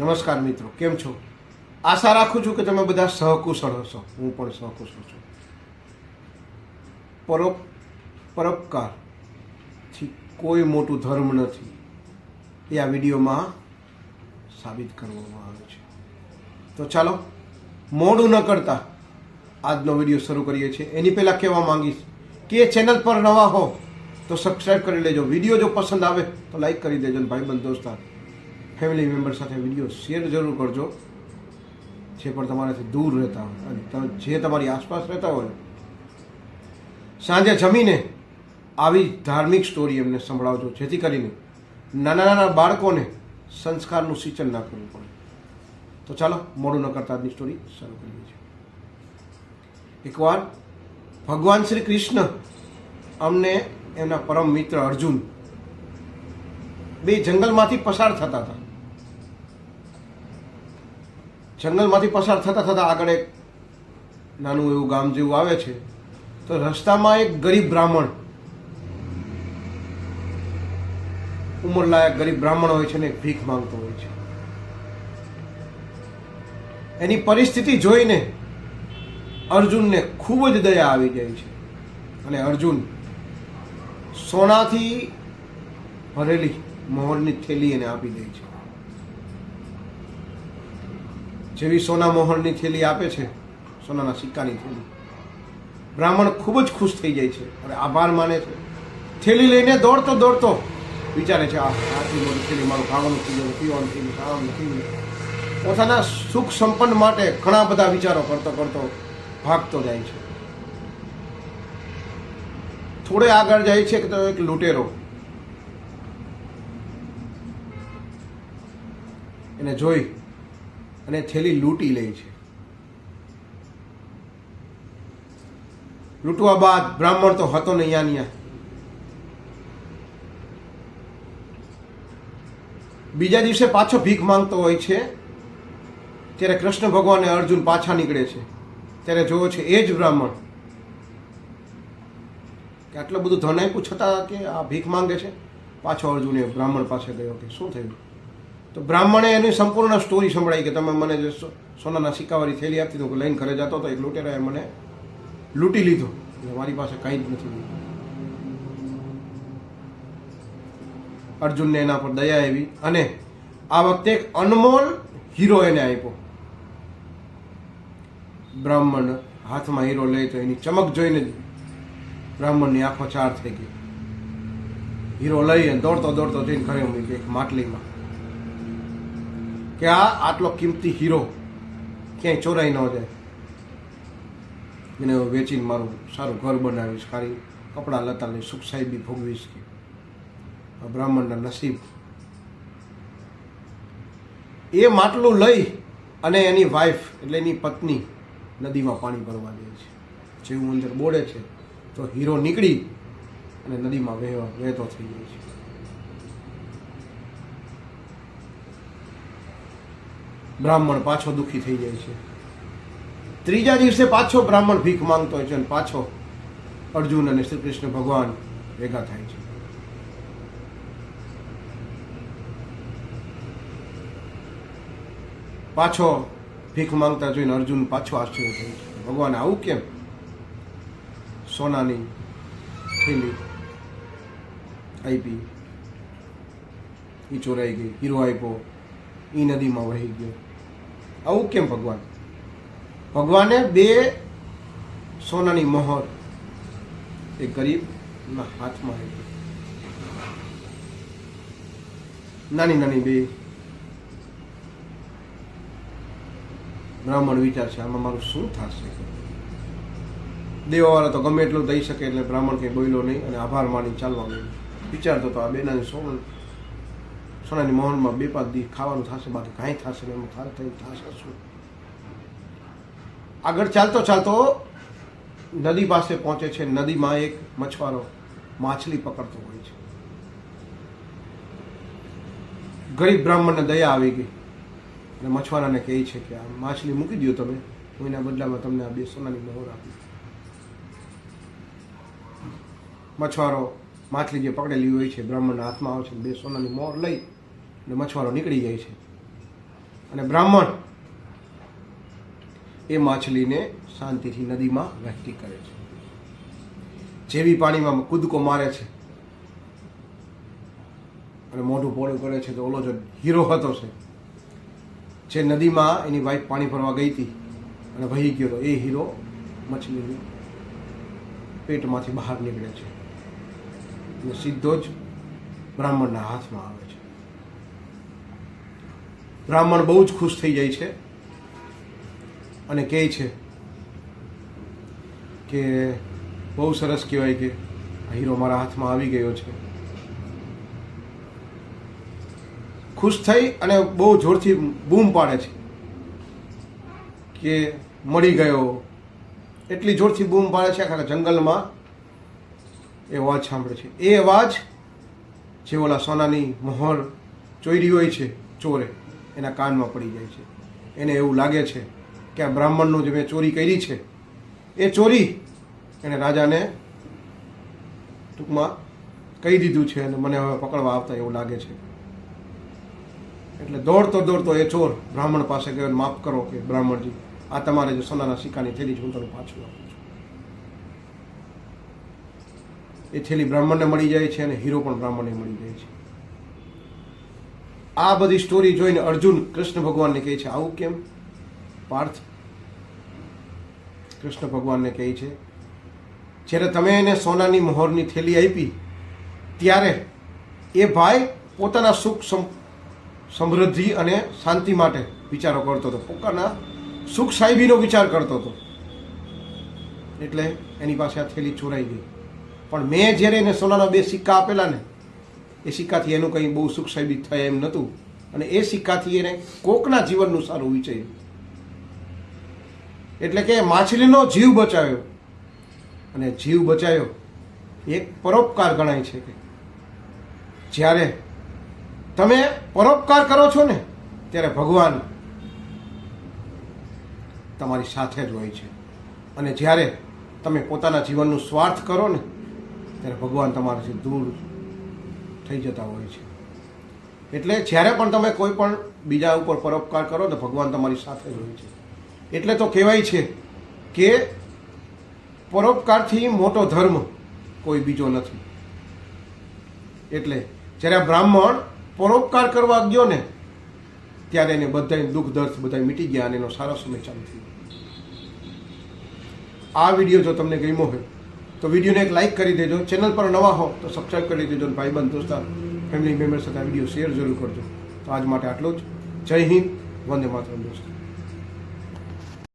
નમસ્કાર મિત્રો, કેમ છો? આશા રાખું છું કે તમે બધા સહકુશળ હશો. હું પણ સહકુશળ છું. પરોપ પરોપકારથી કોઈ મોટું ધર્મ નથી. એ આ વિડીયોમાં સાબિત કરવામાં આવે છે. તો ચાલો, મોડું ન કરતા આજનો વીડિયો શરૂ કરીએ છીએ. એની પહેલાં કહેવા માંગીશ કે ચેનલ પર નવા હો તો સબસ્ક્રાઈબ કરી લેજો. વીડિયો જો પસંદ આવે તો લાઈક કરી દેજો ભાઈ ભાઈબંધ, દોસ્તાર ફેમિલી મેમ્બર સાથે વીડિયો શેર જરૂર કરજો. જે પણ તમારાથી દૂર રહેતા હોય જે તમારી આસપાસ રહેતા હોય સાંજે જમીને આવી ધાર્મિક સ્ટોરી એમને સંભળાવજો. જેથી કરીને નાના નાના બાળકોને સંસ્કારનું સિંચન ના કરવું પડે. તો ચાલો, મોડું ન કરતા આજની સ્ટોરી શરૂ કરીએ છીએ. એકવાર ભગવાન શ્રી કૃષ્ણ અમને એમના પરમ મિત્ર અર્જુન બે જંગલમાંથી પસાર થતા હતા. જંગલમાંથી પસાર થતાં થતાં આગળ એક નાનું એવું ગામ જેવું આવે છે. તો રસ્તામાં એક ગરીબ બ્રાહ્મણ ઉંમરલાયક ગરીબ બ્રાહ્મણ હોય છે ને ભીખ માંગતો હોય છે. એની પરિસ્થિતિ જોઈને અર્જુનને ખૂબ જ દયા આવી જાય છે. અને અર્જુન સોનાથી ભરેલી મોહરની થેલી એને આપી દે છે. જેવી સોના મોહરની થેલી આપે છે, સોનાના સિક્કાની થેલી. બ્રાહ્મણ ખૂબ જ ખુશ થઈ જાય છે અને આભાર માને છે. થેલી લઈને દોડતો દોડતો વિચારે છે આટલી મોટી થેલી મારું ખાવાનું થઈ ગયું, પીવાનું થઈ ગયું, ખાવાનું થઈ ગયું. પોતાના સુખ સંપન્ન માટે ઘણા બધા વિચારો કરતો કરતો ભાગતો જાય છે. થોડે આગળ જાય છે કે તો એક લૂંટેરો. એને જોઈ અને છેલ્લી લૂંટી લે છે. લૂંટવા બાદ બ્રાહ્મણ તો હતો ને અહીંયા ને બીજા દિવસે પાછો ભીખ માંગતો હોય છે, ત્યારે કૃષ્ણ ભગવાન અર્જુન પાછા નીકળે છે. ત્યારે જોવો છે એ જ બ્રાહ્મણ. કે આટલું બધું ધન આપ્યું છતાં કે આ ભીખ માંગે છે? પાછો અર્જુન એ બ્રાહ્મણ પાસે ગયો કે શું થયું? તો બ્રાહ્મણે એની સંપૂર્ણ સ્ટોરી સંભળાઈ કે તમે મને જે સોનાના સિક્કાવાળી થેલી આપતી તો લઈને ઘરે જતો હતો, એક લૂંટેરાએ મને લૂંટી લીધો. મારી પાસે કંઈ જ નથી અર્જુનને એના પર દયા આવી અને આ વખતે એક અનમોલ હીરો એને આપ્યો. બ્રાહ્મણ હાથમાં હીરો લે તો એની ચમક જોઈને બ્રાહ્મણની આંખો ચાર થઈ ગઈ. હીરો લઈ દોડતો દોડતો જઈને ઘરે મૂકી એક માટલીમાં. કે આ આટલો કિંમતી હીરો ક્યાંય ચોરાઈ ન જાય. એને વેચીને મારું સારું ઘર બનાવીશ સારી કપડાં લતા લઈ સુખ સાહેબી ભોગવીશ કે. બ્રાહ્મણના નસીબ. એ માટલું લઈ અને એની વાઈફ એટલે એની પત્ની નદીમાં પાણી ભરવા દે છે. જેવું અંદર બોડે છે, તો હીરો નીકળી અને નદીમાં વહેવા વહેતો થઈ જાય છે. બ્રાહ્મણ પાછો દુઃખી થઈ જાય છે. ત્રીજા દિવસે પાછો બ્રાહ્મણ ભીખ માંગતો હોય છે અને પાછો અર્જુન અને શ્રી કૃષ્ણ ભગવાન ભેગા થાય છે. પાછો ભીખ માંગતા જોઈને અર્જુન પાછો આશ્ચર્ય થયું ભગવાન, આવું કેમ? સોનાની થેલી આપી એ ચોરાઈ ગઈ, હીરો આપ્યો એ નદીમાં વહી ગયો. આવું કેમ ભગવાન? ભગવાને બે સોનાની મહોર એ ગરીબના હાથમાં આવી નાની નાની બે. બ્રાહ્મણ વિચાર છે, આમાં મારું શું થશે? દેવાવાળા તો ગમે એટલું દઈ શકે, એટલે બ્રાહ્મણ કંઈ બોલ્યો નહીં અને આભાર માની ચાલવા ગયો વિચારતો તો આ બેનાની સોન સોનાની મોહનમાં બે પાંચ દી ખાવાનું થશે, બાકી કાંઈ થશે નહીં. એમાં થારે થઈ થશે શું? આગળ ચાલતો ચાલતો નદી પાસે પહોંચે છે. નદીમાં એક મછવારો માછલી પકડતો હોય છે. ગરીબ બ્રાહ્મણને દયા આવી ગઈ. અને મછવારાને કહે છે કે આ માછલી મૂકી દો તમે. હું એના બદલામાં તમને આ બે સોનાની મોહર આપી મછવારો માછલી જે પકડેલી હોય છે, બ્રાહ્મણના હાથમાં આવે છે બે સોનાની મોહર લઈ અને મછવારો નીકળી જાય છે. અને બ્રાહ્મણ એ માછલીને શાંતિથી નદીમાં વહેતી કરે છે. જેવી પાણીમાં કૂદકો મારે છે અને મોઢું પોળું કરે છે તો ઓલો જો હીરો હતો છે, જે નદીમાં એની વાઈફ પાણી ભરવા ગઈ હતી અને વહી ગયો એ હીરો મછલીની પેટમાંથી બહાર નીકળે છે અને સીધો જ બ્રાહ્મણના હાથમાં આવે છે. બ્રાહ્મણ બહુ જ ખુશ થઈ જાય છે અને કહે છે કે બહુ સરસ કહેવાય કે આ હીરો મારા હાથમાં આવી ગયો છે. ખુશ થઈ અને બહુ જોરથી બૂમ પાડે છે કે મળી ગયો. એટલી જોરથી બૂમ પાડે છે આખા જંગલમાં. એ અવાજ સાંભળે છે. એ અવાજ જે ઓલા સોનાની મોહર ચોરી હોય છે ચોરે. એના કાનમાં પડી જાય છે. એને એવું લાગે છે કે આ બ્રાહ્મણનું જે મેં ચોરી કરી છે, એ ચોરી એને રાજાને ટૂંકમાં કહી દીધું છે અને મને હવે પકડવા આવતા એવું લાગે છે. એટલે દોડતો દોડતો એ ચોર બ્રાહ્મણ પાસે ગયો માફ કરો કે બ્રાહ્મણજી, આ તમારે જે સોનાના સિક્કાની થેલી છે હું તમને પાછું આપું છું. એ થેલી બ્રાહ્મણને મળી જાય છે અને હીરો પણ બ્રાહ્મણને મળી જાય છે. આ બધી સ્ટોરી જોઈને અર્જુન કૃષ્ણ ભગવાનને કહે છે, આવું કેમ? પાર્થ કૃષ્ણ ભગવાનને કહે છે, જ્યારે તમે એને સોનાની મોહરની થેલી આપી, ત્યારે એ ભાઈ પોતાના સુખ સમ- સમૃદ્ધિ અને શાંતિ માટે વિચારો કરતો હતો. પોતાના સુખ સાહેબીનો વિચાર કરતો હતો. એટલે એની પાસે આ થેલી ચોરાઈ ગઈ. પણ મેં જ્યારે એને સોનાના બે સિક્કા આપેલા ને એ સિક્કાથી એનું કંઈ બહુ સુખ સાબિત થાય એમ નહોતું. અને એ સિક્કાથી એને કોકના જીવનનું સારું વિચાર્યું. એટલે કે માછલીનો જીવ બચાવ્યો. અને જીવ બચાવ્યો એક પરોપકાર ગણાય છે કે. જ્યારે તમે પરોપકાર કરો છો ને, ત્યારે ભગવાન તમારી સાથે જ હોય છે. અને જ્યારે તમે પોતાના જીવનનું સ્વાર્થ કરો ને, ત્યારે ભગવાન તમારાથી દૂર થઈ જતા હોય છે. એટલે જ્યારે પણ તમે કોઈ પણ બીજા ઉપર પરોપકાર કરો તો ભગવાન તમારી સાથે જ હોય છે. એટલે તો કહેવાય છે કે પરોપકારથી મોટો ધર્મ કોઈ બીજો નથી. એટલે જ્યારે બ્રાહ્મણ પરોપકાર કરવા ગયો ને, ત્યારે એને બધા દુઃખ દર્દ બધા મીટી ગયા અને એનો સારો સમય ચાલુ થયો. આ વીડિયો જો તમને ગમ્યો હોય તો વિડીયોને એક લાઇક કરી દેજો. ચેનલ પર નવા હો તો સબસ્ક્રાઈબ કરી દેજો અને ભાઈબંધ દોસ્તાર ફેમિલી મેમ્બર સાથે વીડિયો શેર જરૂર કરજો. તો આજ માટે આટલું જ. જય હિન્દ. વંદે માતરમ દોસ્તો.